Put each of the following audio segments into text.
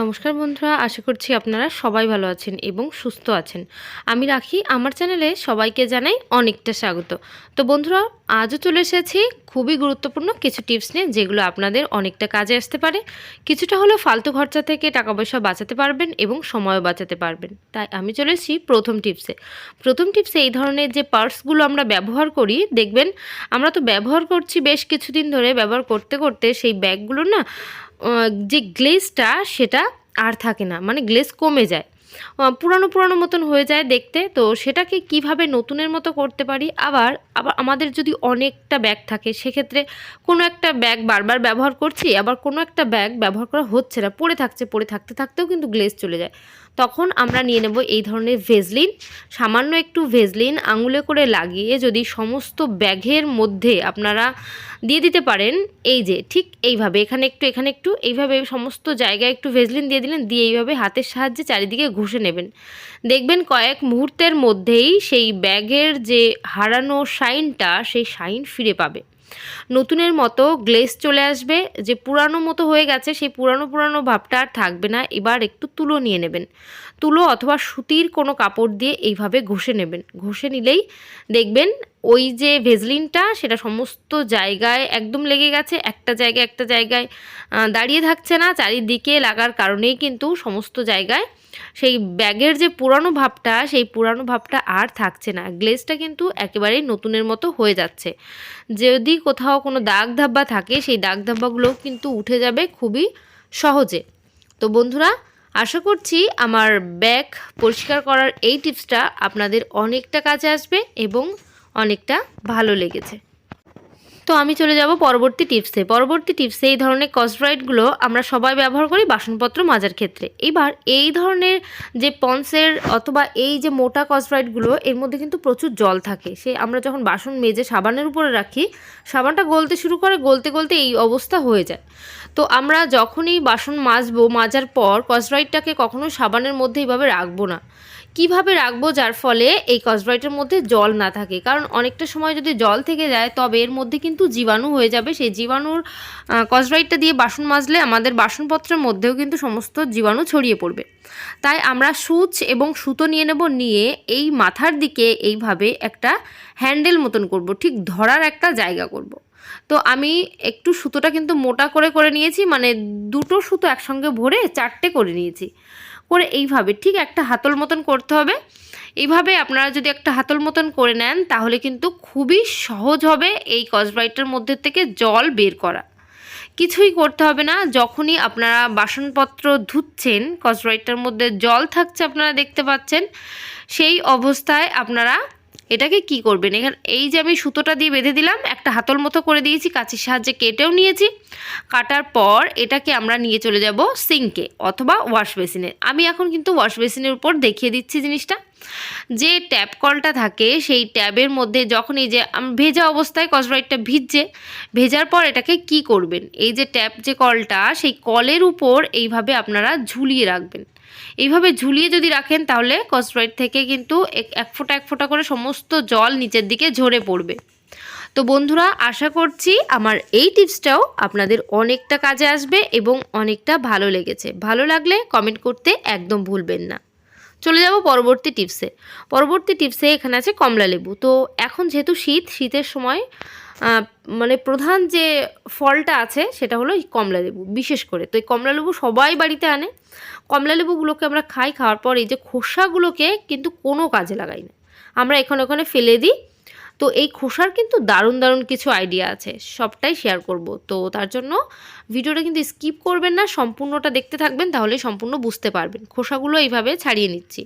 নমস্কার বন্ধুরা, আশা করছি আপনারা সবাই ভালো আছেন এবং সুস্থ আছেন। আমি রাখি, আমার চ্যানেলে সবাইকে জানাই অনেকটা স্বাগত। তো বন্ধুরা, আজও চলে এসেছি খুবই গুরুত্বপূর্ণ কিছু টিপস নিয়ে, যেগুলো আপনাদের অনেকটা কাজে আসতে পারে। কিছুটা হলেও ফালতু খরচা থেকে টাকা পয়সা বাঁচাতে পারবেন এবং সময়ও বাঁচাতে পারবেন। তাই আমি চলে এসেছি প্রথম টিপসে। প্রথম টিপসে এই ধরনের যে পার্সগুলো আমরা ব্যবহার করি, দেখবেন আমরা তো ব্যবহার করছি বেশ কিছুদিন ধরে, ব্যবহার করতে করতে সেই ব্যাগগুলো না যে গ্লেজটা সেটা আর থাকে না। মানে গ্লেজ কমে যায়। পুরানো পুরানো মতন হয়ে যায় দেখতে। তো সেটাকে কীভাবে নতুনের মতো করতে পারি? আবার আবার আমাদের যদি অনেকটা ব্যাগ থাকে, সেক্ষেত্রে কোনো একটা ব্যাগ বারবার ব্যবহার করছি, আবার কোনো একটা ব্যাগ ব্যবহার করা হচ্ছে না। পড়ে থাকছে, পড়ে থাকতে, থাকতেও কিন্তু গ্লেজ চলে যায়। তখন আমরা নিয়ে নেব এই ধরনের ভেজলিন। সামান্য একটু ভেজলিন আঙুলে করে লাগিয়ে যদি সমস্ত ব্যাগের মধ্যে আপনারা দিয়ে দিতে পারেন, এই যে ঠিক এইভাবে, এখানে একটু এখানে একটু, এইভাবে সমস্ত জায়গায় একটু ভেজলিন দিয়ে দিলেন, দিয়ে এইভাবে হাতের সাহায্যে চারিদিকে ঘষে নেবেন। দেখবেন কয়েক মুহূর্তের মধ্যেই সেই ব্যাগের যে হারানো শাইনটা, সেই শাইন ফিরে পাবে। নতুনের মতো গ্লেজ চলে আসবে, যে পুরানো মতো হয়ে গেছে, সেই পুরানো পুরানো ভাবটা আর থাকবে না। এবার একটু তুলো নিয়ে নেবেন। তুলো অথবা সুতির কোনো কাপড় দিয়ে এইভাবে ঘষে নেবেন। ঘষে নিলেই দেখবেন ওই যে ভেজলিনটা, সেটা সমস্ত জায়গায় একদম লেগে গেছে, একটা জায়গায় একটা জায়গায় দাঁড়িয়ে থাকছে না। চারিদিকে লাগার কারণেই কিন্তু সমস্ত জায়গায় সেই ব্যাগের যে পুরানো ভাবটা, সেই পুরানো ভাবটা আর থাকছে না। গ্লেজটা কিন্তু একেবারেই নতুনের মতো হয়ে যাচ্ছে। যদি কোথাও কোনো দাগ ধাব্বা থাকে, সেই দাগ ধাব্বাগুলোও কিন্তু উঠে যাবে খুবই সহজে। তো বন্ধুরা, আশা করছি আমার ব্যাগ পরিষ্কার করার এই টিপসটা আপনাদের অনেকটা কাজে আসবে এবং অনেকটা ভালো লেগেছে। তো আমি চলে যাব পরবর্তী টিপসে। পরবর্তী টিপসে এই ধরনের কসব্রাইটগুলো আমরা সবাই ব্যবহার করি বাসনপত্র মাজার ক্ষেত্রে। এবার এই ধরনের যে পন্সের অথবা এই যে মোটা কসব্রাইটগুলো এর মধ্যে কিন্তু প্রচুর জল থাকে। সে আমরা যখন বাসন মেজে সাবানের উপরে রাখি, সাবানটা গলতে শুরু করে, গলতে গলতে এই অবস্থা হয়ে যায়। তো আমরা যখনই বাসন মাজবো, মাজার পর কসব্রাইটটাকে কখনোই সাবানের মধ্যে এইভাবে রাখব না। কীভাবে রাখব যার ফলে এই কসব্রাইটের মধ্যে জল না থাকে? কারণ অনেকটা সময় যদি জল থেকে যায়, তবে এর মধ্যে কিন্তু জীবাণু হয়ে যাবে। সেই জীবাণুর কসব্রাইটটা দিয়ে বাসন মাজলে আমাদের বাসনপত্রের মধ্যেও কিন্তু সমস্ত জীবাণু ছড়িয়ে পড়বে। তাই আমরা সুচ এবং সুতো নিয়ে নেব, নিয়ে এই মাথার দিকে এইভাবে একটা হ্যান্ডেল মতন করব, ঠিক ধরার একটা জায়গা করব। তো আমি একটু সুতোটা কিন্তু মোটা করে করে নিয়েছি মানে দুটো সুতো একসঙ্গে ভরে চারটে করে নিয়েছি। করে এইভাবে ঠিক একটা হাতল মতন করতে হবে। এইভাবে আপনারা যদি একটা হাতল মতন করে নেন, তাহলে কিন্তু খুবই সহজ হবে এই কসব্রাইটের মধ্যে থেকে জল বের করা। কিছুই করতে হবে না, যখনই আপনারা বাসনপত্র ধুচ্ছেন কসব্রাইটটার মধ্যে জল থাকছে আপনারা দেখতে পাচ্ছেন, সেই অবস্থায় আপনারা এটাকে কি করবেন? এখানে, এই যে আমি সুতোটা দিয়ে বেঁধে দিলাম, একটা হাতল মতো করে দিয়েছি, কাঁচির সাহায্যে কেটেও নিয়েছি। কাটার পর এটাকে আমরা নিয়ে চলে যাব সিঙ্কে অথবা ওয়াশ বেসিনে। আমি এখন কিন্তু ওয়াশ বেসিনের উপর দেখিয়ে দিচ্ছি জিনিসটা। যে ট্যাপ কলটা থাকে, সেই ট্যাবের মধ্যে যখন এই যে ভেজা অবস্থায় কসব্রাইটটা ভিজছে, ভেজার পর এটাকে কি করবেন? এই যে ট্যাপ যে কলটা, সেই কলের উপর এইভাবে আপনারা ঝুলিয়ে রাখবেন। এইভাবে ঝুলিয়ে যদি রাখেন তাহলে কসব্রাইট থেকে কিন্তু এক ফোঁটা এক ফোঁটা করে সমস্ত জল নিচের দিকে ঝরে পড়বে। তো বন্ধুরা, আশা করছি আমার এই টিপসটাও আপনাদের অনেকটা কাজে আসবে এবং অনেকটা ভালো লেগেছে। ভালো লাগলে কমেন্ট করতে একদম ভুলবেন না। চলে যাব পরবর্তী টিপসে। পরবর্তী টিপসে এখানে আছে কমলা লেবু। তো এখন যেহেতু শীত, শীতের সময় মানে প্রধান যে ফলটা আছে সেটা হলো কমলা লেবু, বিশেষ করে। তো এই কমলা লেবু সবাই বাড়িতে আনে। কমলা লেবুগুলোকে আমরা খাই, খাওয়ার পর এই যে খোসাগুলোকে কিন্তু কোনো কাজে লাগাই না। আমরা এখানে ওখানে ফেলে দিই। তো এই খোসার কিন্তু দারুণ দারুণ কিছু আইডিয়া আছে, সবটাই শেয়ার করব। তো তার জন্য ভিডিওটা কিন্তু স্কিপ করবেন না, সম্পূর্ণটা দেখতে থাকবেন, তাহলে সম্পূর্ণ বুঝতে পারবেন। খোসাগুলো এইভাবে ছাড়িয়ে নিচ্ছি।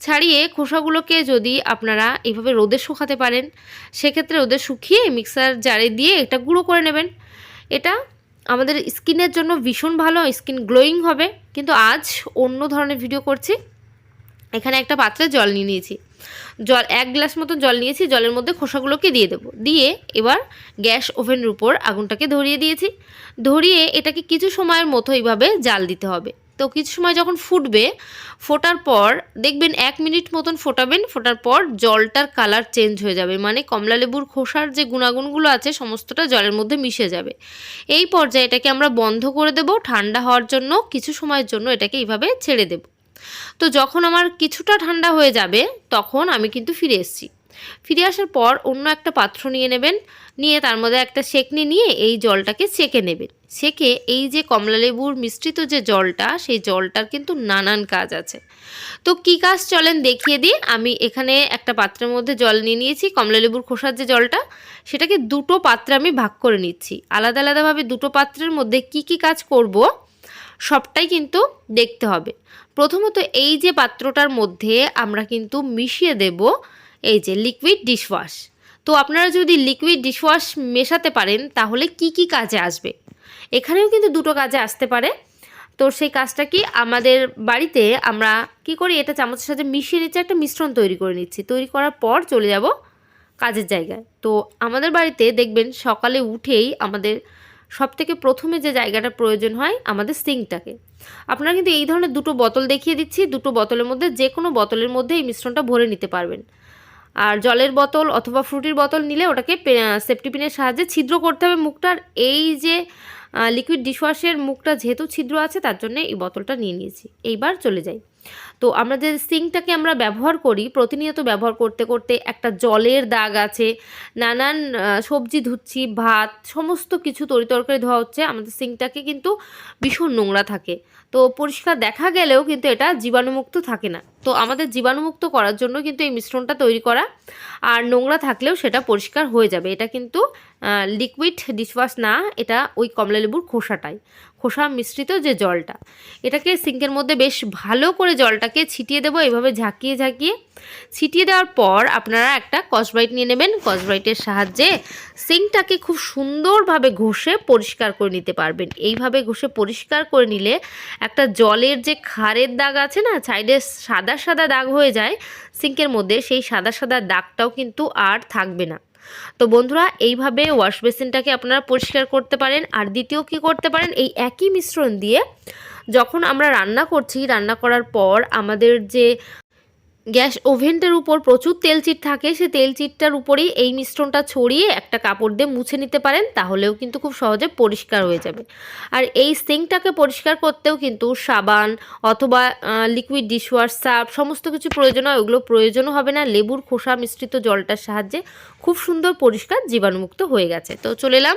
ছাড়িয়ে খোসাগুলোকে যদি আপনারা এইভাবে রোদে শুকাতে পারেন, সেক্ষেত্রে রোদে শুকিয়ে মিক্সার জারে দিয়ে এটা গুঁড়ো করে নেবেন। এটা আমাদের স্কিনের জন্য ভীষণ ভালো স্কিন গ্লোয়িং হবে। কিন্তু আজ অন্য ধরনের ভিডিও করছি। এখানে একটা পাত্রে জল নিয়ে নিয়েছি। জল, এক গ্লাস মতো জল নিয়েছি, জলের মধ্যে খোসাগুলোকে দিয়ে দেব। দিয়ে এবার গ্যাস ওভেনের উপর আগুনটাকে ধরিয়ে দিয়েছি। ধরিয়ে এটাকে কিছু সময়ের মতো এইভাবে জাল দিতে হবে। তো কিছু সময় যখন ফুটবে, ফোটার পর দেখবেন এক মিনিট মতন ফোটাবেন, ফোটার পর জলটার কালার চেঞ্জ হয়ে যাবে। মানে কমলা লেবুর খোসার যে গুণাগুণগুলো আছে, সমস্তটা জলের মধ্যে মিশে যাবে। এই পর্যায়ে এটাকে আমরা বন্ধ করে দেব, ঠান্ডা হওয়ার জন্য, কিছু সময়ের জন্য এটাকে এইভাবে ছেড়ে দেব। তো যখন আমার কিছুটা ঠান্ডা হয়ে যাবে, তখন আমি কিন্তু ফিরে এসেছি। ফিরে আসার পর অন্য একটা পাত্র নিয়ে নেবেন। নিয়ে তার মধ্যে একটা সেকনি নিয়ে এই জলটাকে সেকে নেবেন। সেকে এই যে কমলালেবুর মিশ্রিত যে জলটা, সেই জলটার কিন্তু নানান কাজ আছে। তো কী কাজ চলেন দেখিয়ে দিই। আমি এখানে একটা পাত্রের মধ্যে জল নিয়ে নিয়েছি কমলালেবুর খোসার যে জলটা, সেটাকে দুটো পাত্রে আমি ভাগ করে নিচ্ছি। আলাদা আলাদাভাবে দুটো পাত্রের মধ্যে কি কি কাজ করব, সবটাই কিন্তু দেখতে হবে। প্রথমত এই যে পাত্রটার মধ্যে আমরা কিন্তু মিশিয়ে দেব এই যে লিকুইড ডিশওয়াশ তো আপনারা যদি লিকুইড ডিশওয়াশ মেশাতে পারেন, তাহলে কি কি কাজে আসবে? এখানেও কিন্তু দুটো কাজে আসতে পারে। তো সেই কাজটা কি আমাদের বাড়িতে আমরা কি করি, এটা চামচের সাথে মিশিয়ে নিচ্ছে, একটা মিশ্রণ তৈরি করে নিচ্ছি। তৈরি করার পর চলে যাব কাজের জায়গায়। তো আমাদের বাড়িতে দেখবেন সকালে উঠেই আমাদের সব থেকে প্রথমে যে জায়গাটা প্রয়োজন হয়, আমাদের সিঙ্কটাকে। আপনারা কিন্তু এই ধরনের দুটো বোতল দেখিয়ে দিচ্ছি। দুটো বোতলের মধ্যে যে কোনো বোতলের মধ্যে এই মিশ্রণটা ভরে নিতে পারবেন। আর জলের বোতল অথবা ফ্রুটির বোতল নিলে ওটাকে সেফটি পিনের সাহায্যে ছিদ্র করতে হবে মুখটার এই যে লিকুইড ডিশওয়াশের মুখটা যেহেতু ছিদ্র আছে, তার জন্য এই বোতলটা নিয়ে নিয়েছি। এইবার চলে যাই। তো আমরা যে সিঙ্কটাকে আমরা ব্যবহার করি, প্রতিনিয়ত ব্যবহার করতে করতে একটা জলের দাগ আছে, নানান সবজি ধুচ্ছি, ভাত, সমস্ত কিছু তরি তরকারি ধোয়া হচ্ছে, আমাদের সিঙ্কটাকে কিন্তু ভীষণ নোংরা থাকে। তো পরিষ্কার দেখা গেলেও কিন্তু এটা জীবাণুমুক্ত থাকে না। তো আমাদের জীবাণুমুক্ত করার জন্য কিন্তু এই মিশ্রণটা তৈরি করা আর নোংরা থাকলেও সেটা পরিষ্কার হয়ে যাবে। এটা কিন্তু লিকুইড ডিশওয়াশ না, এটা ওই কমলালেবুর খোসাটাই। খোসা মিশ্রিত যে জলটা। এটাকে সিঙ্কের মধ্যে বেশ ভালো করে জলটাকে ছিটিয়ে দেবো, এভাবে ঝাঁকিয়ে ঝাঁকিয়ে। ছিটিয়ে দেওয়ার পর আপনারা একটা কসব্রাইট নিয়ে নেবেন। কসব্রাইটের সাহায্যে সিঙ্কটাকে খুব সুন্দরভাবে ঘষে পরিষ্কার করে নিতে পারবেন। এইভাবে ঘষে পরিষ্কার করে নিলে একটা জলের যে খারের দাগ আছে না, সাইডে সাদা সাদা দাগ হয়ে যায় সিঙ্কের মধ্যে সেই সাদা সাদা দাগটাও কিন্তু আর থাকবে না। তো বন্ধুরা, এইভাবে ওয়াশ বেসিনটাকে আপনারা পরিষ্কার করতে পারেন। আর দ্বিতীয় কি করতে পারেন, এই একই মিশ্রণ দিয়ে যখন আমরা রান্না করছি, রান্না করার পর আমাদের যে গ্যাস ওভেনটার উপর প্রচুর তেল চিট থাকে, সে তেল চিটটার উপরেই এই মিশ্রণটা ছড়িয়ে একটা কাপড় দিয়ে মুছে নিতে পারেন, তাহলেও কিন্তু খুব সহজে পরিষ্কার হয়ে যাবে। আর এই সিঙ্কটাকে পরিষ্কার করতেও কিন্তু সাবান অথবা লিকুইড ডিশওয়াশ সার্ফ সমস্ত কিছু প্রয়োজন হয়, ওগুলো প্রয়োজনও হবে না, লেবুর খোসা মিশ্রিত জলটার সাহায্যে খুব সুন্দর পরিষ্কার জীবাণুমুক্ত হয়ে গেছে। তো চলে এলাম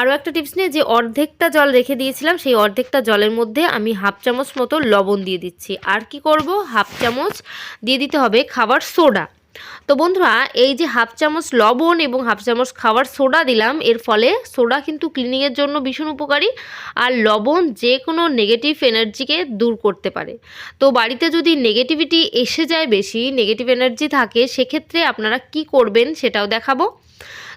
আরও একটা টিপস নিয়ে, যে অর্ধেকটা জল রেখে দিয়েছিলাম, সেই অর্ধেকটা জলের মধ্যে আমি হাফ চামচ মতো লবণ দিয়ে দিচ্ছি। আর কি করব? হাফ চামচ দিয়ে দিতে হবে খাবার সোডা। তো বন্ধুরা, এই যে হাফ চামচ লবণ এবং হাফ চামচ খাবার সোডা দিলাম, এর ফলে সোডা কিন্তু ক্লিনিংয়ের জন্য ভীষণ উপকারী, আর লবণ যে কোনো নেগেটিভ এনার্জিকে দূর করতে পারে। তো বাড়িতে যদি নেগেটিভিটি এসে যায় বেশি নেগেটিভ এনার্জি থাকে, সেক্ষেত্রে আপনারা কি করবেন সেটাও দেখাবো।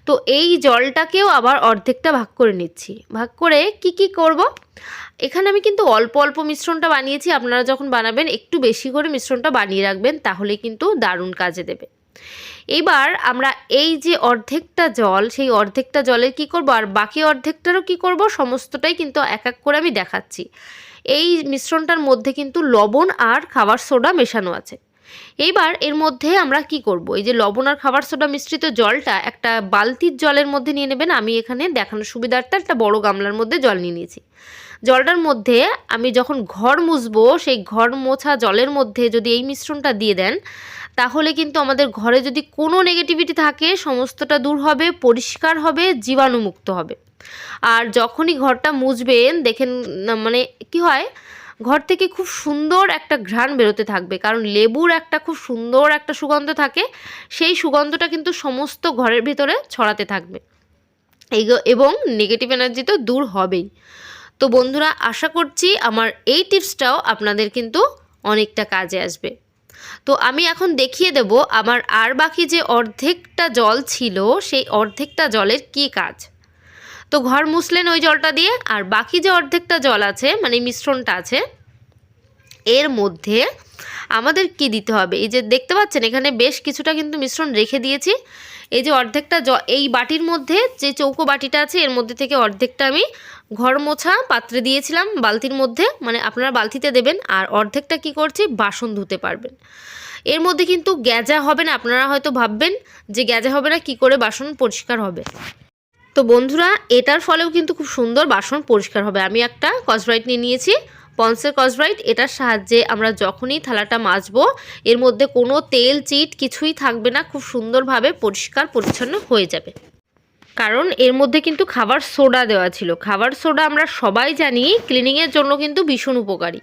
তো এই জলটাকেও আবার অর্ধেকটা ভাগ করে নিচ্ছি। ভাগ করে কি কি করব? এখানে আমি কিন্তু অল্প অল্প মিশ্রণটা বানিয়েছি। আপনারা যখন বানাবেন, একটু বেশি করে মিশ্রণটা বানিয়ে রাখবেন, তাহলে কিন্তু দারুণ কাজে দেবে। এবার আমরা এই যে অর্ধেকটা জল, সেই অর্ধেকটা জলের কি করব? আর বাকি অর্ধেকটারও কি করব? সমস্তটাই কিন্তু এক এক করে আমি দেখাচ্ছি। এই মিশ্রণটার মধ্যে কিন্তু লবণ আর খাবার সোডা মেশানো আছে। এইবার এর মধ্যে আমরা কি করব? এই যে লবণ আর খাবার সোডা মিশ্রিত জলটা একটা বালতির জলের মধ্যে নিয়ে নেবেন। আমি এখানে দেখানোর সুবিধার্থে একটা বড় গামলার মধ্যে জল নিয়ে নিয়েছি। জলটার মধ্যে আমি যখন ঘর মুছবো, সেই ঘর মোছা জলের মধ্যে যদি এই মিশ্রণটা দিয়ে দেন, তাহলে কিন্তু আমাদের ঘরে যদি কোনো নেগেটিভিটি থাকে, সমস্তটা দূর হবে, পরিষ্কার হবে, জীবাণুমুক্ত হবে। আর যখনই ঘরটা মুছবেন, দেখেন মানে কি হয়? ঘর থেকে খুব সুন্দর একটা ঘ্রাণ বেরোতে থাকবে। কারণ লেবুর একটা খুব সুন্দর একটা সুগন্ধ থাকে, সেই সুগন্ধটা কিন্তু সমস্ত ঘরের ভিতরে ছড়াতে থাকবে। এবং নেগেটিভ এনার্জি তো দূর হবেই। তো বন্ধুরা, আশা করছি আমার এই টিপসটাও আপনাদের কিন্তু অনেকটা কাজে আসবে। তো আমি এখন দেখিয়ে দেব আমার আর বাকি যে অর্ধেকটা জল ছিল, সেই অর্ধেকটা জলের কি কাজ। তো ঘর মুছলেন ওই জলটা দিয়ে, আর বাকি যে অর্ধেকটা জল আছে মানে মিশ্রণটা আছে, এর মধ্যে আমাদের কি দিতে হবে? এই যে দেখতে পাচ্ছেন, এখানে বেশ কিছুটা কিন্তু মিশ্রণ রেখে দিয়েছি। এই যে অর্ধেকটা এই বাটির মধ্যে যে চৌকো বাটিটা আছে, এর মধ্যে থেকে অর্ধেকটা আমি ঘর মোছা পাত্রে দিয়েছিলাম বালতির মধ্যে মানে আপনারা বালতিতে দেবেন, আর অর্ধেকটা কি করছি, বাসন ধুতে পারবেন। এর মধ্যে কিন্তু গ্যাজা হবে না, আপনারা হয়তো ভাববেন যে গ্যাজা হবে না, কি করে বাসন পরিষ্কার হবে। তো বন্ধুরা, এটার ফলেও কিন্তু খুব সুন্দর বাসন পরিষ্কার হবে। আমি একটা কসব্রাইট নিয়ে নিয়েছি। পন্সের কসব্রাইট এটার সাহায্যে আমরা যখনই থালাটা মাজবো, এর মধ্যে কোনো তেল, চিট কিছুই থাকবে না, খুব সুন্দরভাবে পরিষ্কার পরিচ্ছন্ন হয়ে যাবে। কারণ এর মধ্যে কিন্তু খাবার সোডা দেওয়া ছিল। খাবার সোডা আমরা সবাই জানি ক্লিনিংয়ের জন্য কিন্তু ভীষণ উপকারী।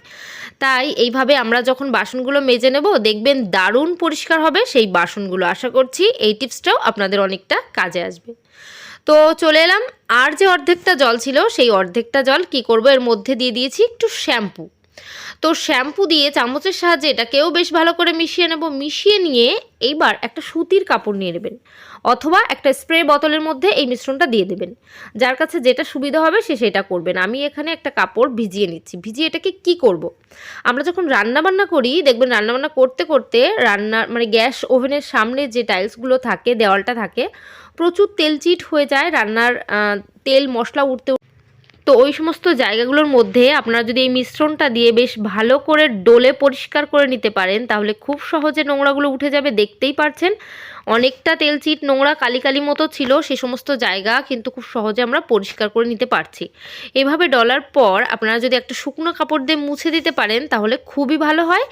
তাই এইভাবে আমরা যখন বাসনগুলো মেজে নেব, দেখবেন দারুণ পরিষ্কার হবে সেই বাসনগুলো। আশা করছি এই টিপসটাও আপনাদের অনেকটা কাজে আসবে। তো চলে এলাম। আর যে অর্ধেকটা জল ছিল, সেই অর্ধেকটা জল কি করব? এর মধ্যে দিয়ে দিয়েছি একটু শ্যাম্পু। তো শ্যাম্পু দিয়ে চামচের সাহায্যে এটাকেও বেশ ভালো করে মিশিয়ে নেব। মিশিয়ে নিয়ে এইবার একটা সুতির কাপড় নিয়ে নেবেন অথবা একটা স্প্রে বোতলের মধ্যে এই মিশ্রণটা দিয়ে দেবেন। যার কাছে যেটা সুবিধা হবে সে সেটা করবেন। আমি এখানে একটা কাপড় ভিজিয়ে নিচ্ছি। ভিজিয়ে এটাকে কি করব। আমরা যখন রান্না বান্না করি, দেখবেন রান্নাবান্না করতে করতে রান্নার মানে গ্যাস ওভেনের সামনে যে টাইলসগুলো থাকে, দেওয়ালটা থাকে প্রচুর তেলচিট হয়ে যায় রান্নার তেল, মশলা উঠতে তো ওই সমস্ত জায়গাগুলোর মধ্যে আপনারা যদি এই মিশ্রণটা দিয়ে বেশ ভালো করে ডোলে পরিষ্কার করে নিতে পারেন, তাহলে খুব সহজে নোংরাগুলো উঠে যাবে, দেখতেই পারছেন। অনেকটা তেলচিট নোংরা কালি কালি মতো ছিল সে সমস্ত জায়গা, কিন্তু খুব সহজে আমরা পরিষ্কার করে নিতে পারছি। এভাবে ডলার পর আপনারা যদি একটা শুকনো কাপড় দিয়ে মুছে দিতে পারেন, তাহলে খুবই ভালো হয়।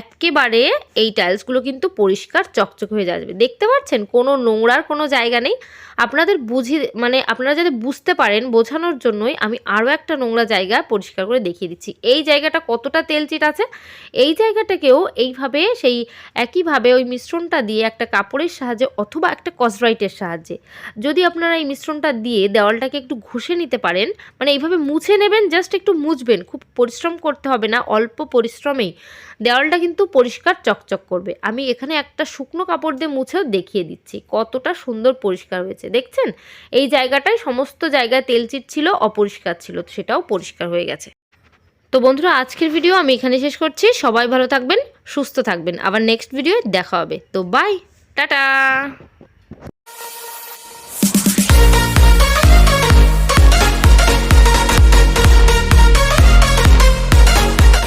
একেবারে এই টাইলসগুলো কিন্তু পরিষ্কার চকচক হয়ে যাবে। দেখতে পাচ্ছেন? কোনো নোংরার কোনো জায়গা নেই। আপনাদের বুঝি মানে আপনারা যাতে বুঝতে পারেন বোঝানোর জন্যই আমি আরও একটা নোংরা জায়গা পরিষ্কার করে দেখিয়ে দিচ্ছি। এই জায়গাটা কতটা তেলচিট আছে? এই জায়গাটাকেও এইভাবে, সেই একইভাবে ওই মিশ্রণটা দিয়ে একটা কাপড়ের সাহায্যে অথবা একটা কসব্রাইটের সাহায্যে। যদি আপনারা এই মিশ্রণটা দিয়ে দেওয়ালটাকে একটু ঘষে নিতে পারেন মানে এইভাবে মুছে নেবেন জাস্ট একটু মুছবেন, খুব পরিশ্রম করতে হবে না, অল্প পরিশ্রমেই। দেওয়ালটা কিন্তু পরিষ্কার চকচক করবে। আমি এখানে একটা শুকনো কাপড় দিয়ে মুছেও দেখিয়ে দিচ্ছি, কতটা সুন্দর পরিষ্কার হয়েছে। দেখছেন? এই জায়গাটায় সমস্ত জায়গায় তেলচিট ছিল, অপরিষ্কার ছিল, সেটাও পরিষ্কার হয়ে গেছে। তো বন্ধুরা, আজকের ভিডিও আমি এখানে শেষ করছি। সবাই ভালো থাকবেন, সুস্থ থাকবেন। আবার নেক্সট ভিডিও দেখা হবে। তো বাই টাটা।